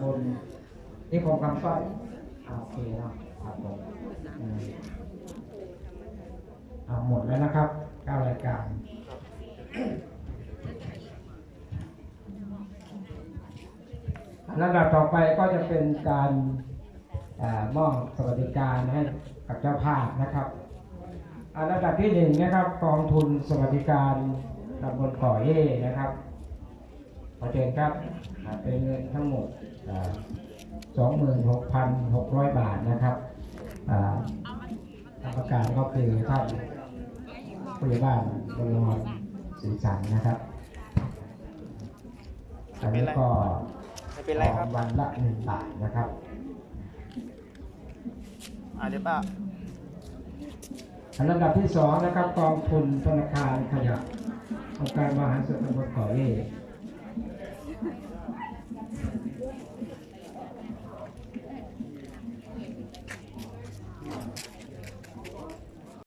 บนนี่คงคำสร้อยอ่าโอเคนาะครับผมอืมเอาหมดแล้วนะครับก้ารายการลำดับต่อไปก็จะเป็นการออมอบสวัสดิการให้กับเจ้าภาพนะครับอ่าลำดับที่หนึ่งนะครับกองทุนสวัสดิการตำบลก่อเย่นะครับ อเชิญครับอ่าเป็นเงินทั้งหมดสองหมื่นหกพันหกร้อยบาทนะครับอ่ากรรมการก็คือท่านผู้ใหญ่บ้านบรมศรีสันนะครับอันนี้ก็ไม่เป็นไรครับวันละหนึ่งบาทนะครับอ่าเดี๋ยวป้าอันลำดับที่สองนะครับกองทุนธนาคารขยะองค์การมหาส่วนตำบลเกาะเล่ Amen.